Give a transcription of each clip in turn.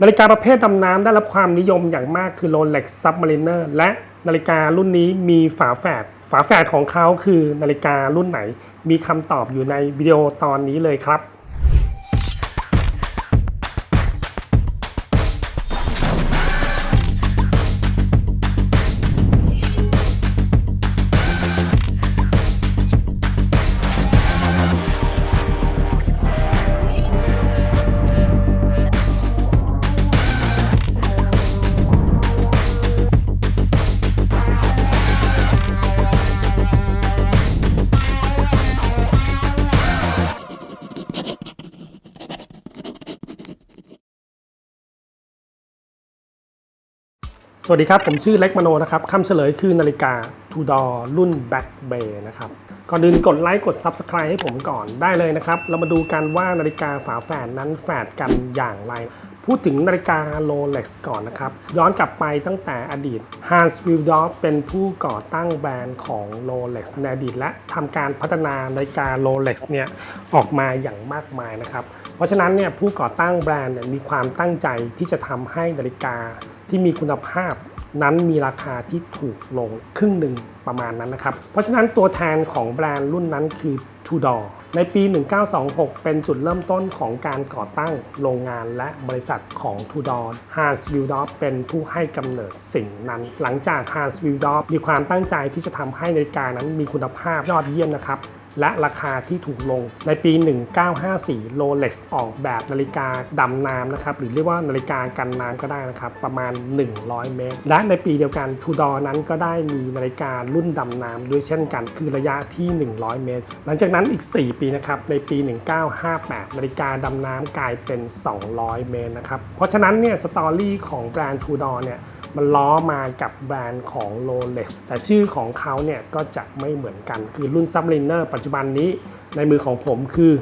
นาฬิกาประเภทดำน้ำได้รับความนิยมอย่างมากคือ Rolex Submariner และนาฬิการุ่นนี้มีฝาแฝด ฝาแฝดของเขาคือนาฬิการุ่นไหน มีคำตอบอยู่ในวิดีโอตอนนี้เลยครับ สวัสดีครับ ผมชื่อเล็กมโนนะครับคำเฉลยคือนาฬิกา Tudor รุ่น Back Bay นะครับ ก่อนอื่นกดไลค์กด Subscribe ให้ผมก่อนได้เลยนะครับ เรามาดูกันว่านาฬิกาฝาแฝดนั้นแฝดกันอย่างไร พูดถึงนาฬิกา Rolex ก่อนนะครับ ย้อนกลับไปตั้งแต่อดีต Hans Willdorf เป็นผู้ก่อตั้งแบรนด์ของ Rolex ในอดีตและทำการพัฒนานาฬิกา Rolex เนี่ยออกมาอย่างมากมายนะครับ เพราะฉะนั้นเนี่ยผู้ก่อตั้งแบรนด์เนี่ยมีความตั้งใจที่จะทำให้นาฬิกา ที่มีคุณภาพนั้นมีราคาที่ถูกลงครึ่งหนึ่งประมาณนั้นนะครับ เพราะฉะนั้นตัวแทนของแบรนด์รุ่นนั้นคือ Tudor ในปี 1926 เป็นจุดเริ่มต้นของการก่อตั้งโรงงานและบริษัทของ Tudor Hans w i l d o r f เป็นผู้ให้กำเนิดสิ่งนั้น หลังจาก Hans w i l d o r f มีความตั้งใจที่จะทำให้นาฬิกานั้นมีคุณภาพยอดเยี่ยมนะครับ และราคาที่ถูกลง ในปี 1954 Rolex ออกแบบนาฬิกาดำน้ำนะครับหรือเรียกว่านาฬิกากันน้ำก็ได้นะครับประมาณ 100 เมตร และในปีเดียวกัน Tudor นั้นก็ได้มีนาฬิการุ่นดำน้ำด้วยเช่นกัน คือระยะที่ 100 เมตร หลังจากนั้นอีก 4 ปีนะครับในปี 1958 นาฬิกาดำน้ำกลายเป็น 200 เมตรนะครับเพราะฉะนั้นเนี่ยสตอรี่ของแบรนด์ Tudor เนี่ย มันล้อมากับแบรนด์ของ Rolex แต่ชื่อของเขาเนี่ยก็จะไม่เหมือนกัน คือรุ่น Submariner ปัจจุบันนี้ในมือของผมคือ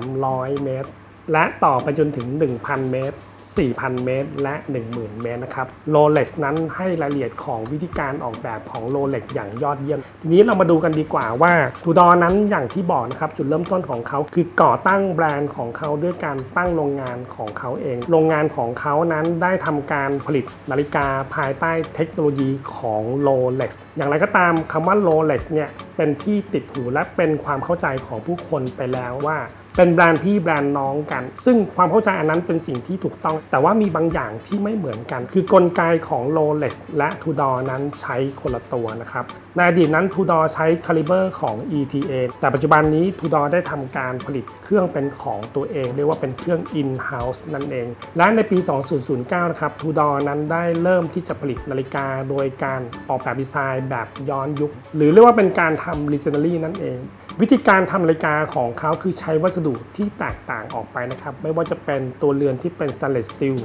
300 เมตร และต่อไปจนถึง 1,000 เมตร 4,000 เมตร และ 10,000 เมตรนะครับ Rolex นั้นให้รายละเอียดของวิธีการออกแบบของ Rolex อย่างยอดเยี่ยม ทีนี้เรามาดูกันดีกว่าว่า Tudor นั้นอย่างที่บอกนะครับจุดเริ่มต้นของเขาคือก่อตั้งแบรนด์ของเขาด้วยการตั้งโรงงานของเขาเอง โรงงานของเขานั้นได้ทำการผลิตนาฬิกาภายใต้เทคโนโลยีของ Rolex อย่างไรก็ตามคำว่า Rolex เนี่ยเป็นที่ติดหูและเป็นความเข้าใจของผู้คนไปแล้วว่า เป็นแบรนด์พี่แบรนด์น้องกัน ซึ่งความเข้าใจอันนั้นเป็นสิ่งที่ถูกต้อง แต่ว่ามีบางอย่างที่ไม่เหมือนกัน คือกลไกของ Rolex และ Tudor นั้นใช้คนละตัวนะครับ ในอดีตนั้น Tudor ใช้คาลิเบอร์ของ ETA แต่ปัจจุบันนี้ Tudor ได้ทำการผลิตเครื่องเป็นของตัวเอง เรียกว่าเป็นเครื่อง in-house นั่นเอง และในปี 2009 นะครับ Tudor นั้นได้เริ่มที่จะผลิตนาฬิกาโดยการออกแบบดีไซน์แบบย้อนยุค หรือเรียกว่าเป็นการทำ Regenery นั่นเอง วิธีการทำนาฬิกาของเขาคือใช้วัสดุที่แตกต่างออกไปนะครับ ไม่ว่าจะเป็นตัวเรือนที่เป็น stainless steel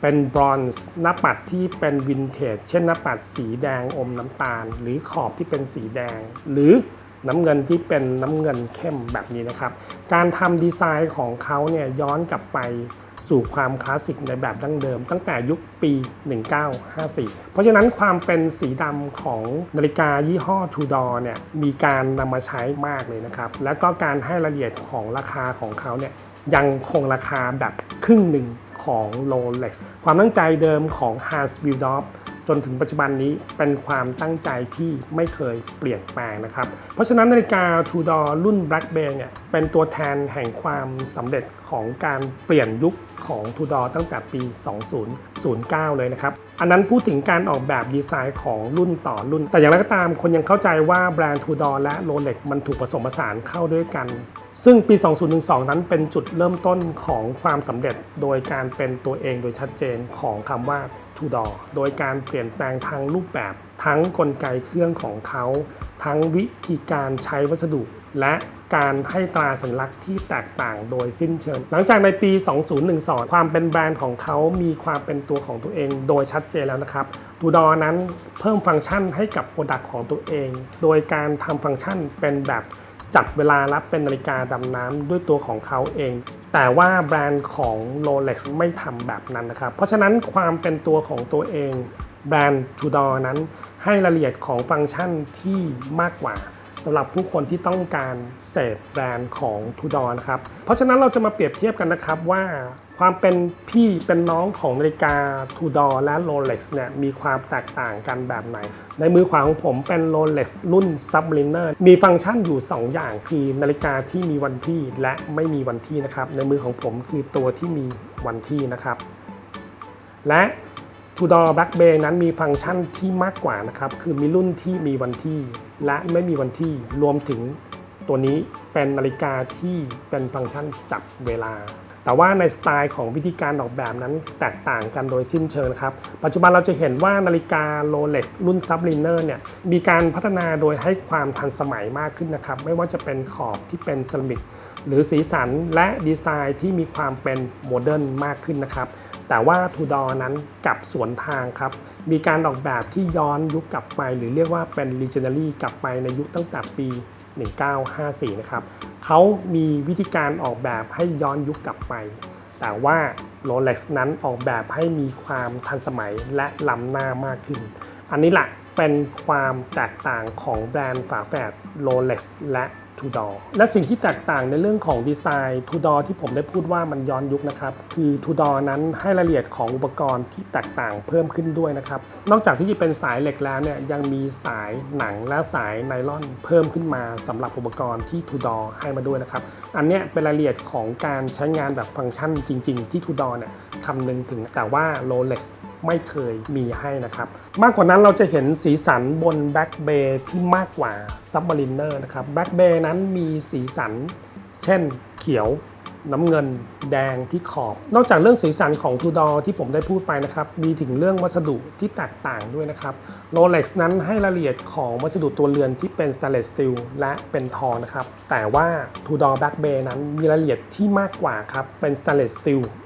เป็นบรอนซ์หน้าปัดที่เป็นวินเทจเช่นหน้าปัดสีแดงอมน้ำตาล หรือขอบที่เป็นสีแดง หรือน้ำเงินที่เป็นน้ำเงินเข้มแบบนี้นะครับ การทำดีไซน์ของเขาเนี่ยย้อนกลับไป สู่ความคลาสสิกในแบบดั้งเดิม ตั้งแต่ยุคปี 1954 เพราะฉะนั้นความเป็นสีดำของนาฬิกายี่ห้อ Tudor เนี่ยมีการนำมาใช้มากเลยนะครับ แล้วก็การให้รายละเอียดของราคาของเขาเนี่ยยังคงราคาแบบครึ่งหนึ่งของ Rolex ความตั้งใจเดิมของ Hans Willdorf จนถึงปัจจุบันนี้เป็นความตั้งใจที่ไม่เคยเปลี่ยนแปลงนะครับ เพราะฉะนั้นนาฬิกา Tudor รุ่น Black Bay เนี่ยเป็นตัวแทนแห่งความสำเร็จของการเปลี่ยนยุคของ Tudor ตั้งแต่ปี 2009 เลยนะครับ อันนั้นพูดถึงการออกแบบดีไซน์ของรุ่นต่อรุ่น แต่อย่างไรก็ตามคนยังเข้าใจว่าแบรนด์ Tudor และ Rolex มันถูกผสมผสานเข้าด้วยกัน ซึ่งปี 2012 นั้นเป็นจุดเริ่มต้นของความสำเร็จโดยการเป็นตัวเองโดยชัดเจนของคำว่า Tudor โดยการเปลี่ยนแปลงทางรูปแบบ ทั้งกลไกเครื่องของเขา ทั้งวิธีการใช้วัสดุ และการให้ตราสัญลักษณ์ที่แตกต่างโดยสิ้นเชิง หลังจากในปี 2012 ความเป็นแบรนด์ของเขามีความเป็นตัวของตัวเองโดยชัดเจนแล้วนะครับ Tudor นั้นเพิ่มฟังก์ชันให้กับโปรดักต์ของตัวเอง โดยการทำฟังก์ชันเป็นแบบ จัดเวลารับเป็นนาฬิกาดำน้ำด้วยตัวของเขาเอง แต่ว่าแบรนด์ของ Rolex ไม่ทำแบบนั้นนะครับ เพราะฉะนั้นความเป็นตัวของตัวเองแบรนด์ทูดอนั้นให้รายละเอียดของฟังก์ชันที่มากกว่า สำหรับผู้คนที่ต้องการเสพแบรนด์ของทูดอนะครับ เพราะฉะนั้นเราจะมาเปรียบเทียบกันนะครับว่าความเป็นพี่เป็นน้องของนาฬิกาทูดอและโรเล็กซ์เนี่ยมีความแตกต่างกันแบบไหน ในมือขวาของผมเป็นโรเล็กซ์รุ่น Subliner มีฟังก์ชันอยู่ 2 อย่างคือนาฬิกาที่มีวันที่และไม่มีวันที่นะครับ ในมือของผมคือตัวที่มีวันที่นะครับ และ Tudor Black Bay นั้นมีฟังก์ชันที่มากกว่านะครับ คือมีรุ่นที่มีวันที่และไม่มีวันที่รวมถึงตัวนี้เป็นนาฬิกาที่เป็นฟังก์ชันจับเวลา แต่ว่าในสไตล์ของวิธีการออกแบบนั้นแตกต่างกันโดยสิ้นเชิงครับ ปัจจุบันเราจะเห็นว่านาฬิกา Rolex รุ่น Subliner เนี่ยมีการพัฒนาโดยให้ความทันสมัยมากขึ้นนะครับ ไม่ว่าจะเป็นขอบที่เป็นเซรามิกหรือสีสันและดีไซน์ที่มีความเป็นโมเดิร์นมากขึ้นนะครับ แต่ว่าทูดอนั้นกลับสวนทางครับ มีการออกแบบที่ย้อนยุคกลับไป หรือเรียกว่าเป็น legendary กลับไปในยุคตั้งแต่ปี 1954 นะครับเขามีวิธีการออกแบบให้ย้อนยุคกลับไป แต่ว่า Rolex นั้นออกแบบให้มีความทันสมัยและล้ำหน้ามากขึ้น อันนี้แหละเป็นความแตกต่างของแบรนด์ฝาแฝด Rolex และ Tudor และสิ่งที่แตกต่างในเรื่องของดีไซน์ Tudor ที่ผมได้พูดว่ามันย้อนยุคนะครับ คือ Tudor นั้นให้รายละเอียดของอุปกรณ์ที่แตกต่างเพิ่มขึ้นด้วยนะครับ นอกจากที่จะเป็นสายเหล็กแล้วเนี่ยยังมีสายหนังและสายไนล่อนเพิ่มขึ้นมาสำหรับอุปกรณ์ที่ Tudor ให้มาด้วยนะครับ อันเนี้ยเป็นรายละเอียดของการใช้งานแบบฟังก์ชันจริง ๆ ที่ Tudor เนี่ยคำนึงถึงแต่ว่า Rolex ไม่เคยมีให้นะครับ มากกว่านั้นเราจะเห็นสีสันบน Black Bay ที่มากกว่า Submariner นะครับ Black Bay นั้นมีสีสัน เช่นเขียวน้ำเงินแดงที่ขอบ นอกจากเรื่องสีสันของทูดอที่ผมได้พูดไปนะครับ มีถึงเรื่องวัสดุที่แตกต่างด้วยนะครับ Rolex นั้นให้รายละเอียดของวัสดุตัวเรือนที่เป็น stainless steel และเป็นทองนะครับ แต่ว่า Tudor Black Bay นั้นมีรายละเอียดที่มากกว่าครับ เป็น stainless steel เ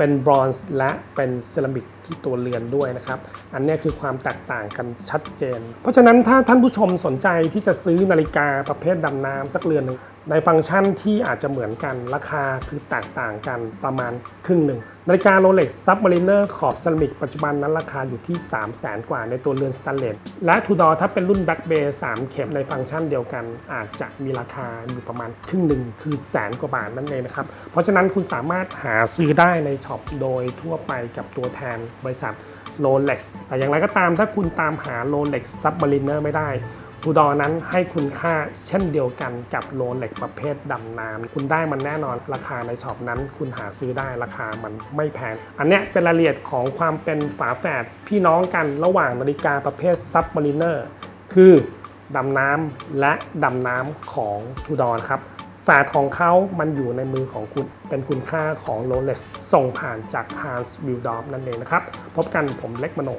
ป็นบรอนซ์และเป็นเซรามิกที่ตัวเรือนด้วยนะครับ อันนี้คือความแตกต่างกันชัดเจน เพราะฉะนั้นถ้าท่านผู้ชมสนใจที่จะซื้อนาฬิกาประเภทดำน้ำสักเรือนหนึ่ง ในฟังก์ชันที่อาจจะเหมือนกันราคาคือแตกต่างกันประมาณครึ่งหนึ่งนาฬิกา Rolex Submariner ขอบเซรามิกปัจจุบันนั้นราคาอยู่ที่ 3 0 0แสนกว่าในตัวเรือนสแตนเลสและ Tudor ถ้าเป็นรุ่น Black Bay 3เข็มในฟังก์ชันเดียวกัน อาจจะมีราคาอยู่ประมาณครึ่งหนึ่งคือแสนกว่าบาทนั่นเองนะครับ เพราะฉะนั้นคุณสามารถหาซื้อได้ในช็อปโดยทั่วไปกับตัวแทนบริษัท Rolex แต่อย่างไรก็ตามถ้าคุณตามหา Rolex Submariner ไม่ได้ ทูดอนั้นให้คุณค่าเช่นเดียวกันกับโรเล็กประเภทดำน้ำคุณได้มันแน่นอนราคาในช็อปนั้น คุณหาซื้อได้ราคามันไม่แพง อันเนี้ยเป็นรายละเอียดของความเป็นฝาแฝดพี่น้องกันระหว่างนาฬิกาประเภทซับมารีเนอร์คือดำน้ำและดำน้ำของทูดอนครับแฝดของเขามันอยู่ในมือของคุณ เป็นคุณค่าของโรเล็กส่งผ่านจาก Hans w i l d o r f นั่นเองนะครับ พบกันผมเล็กมโน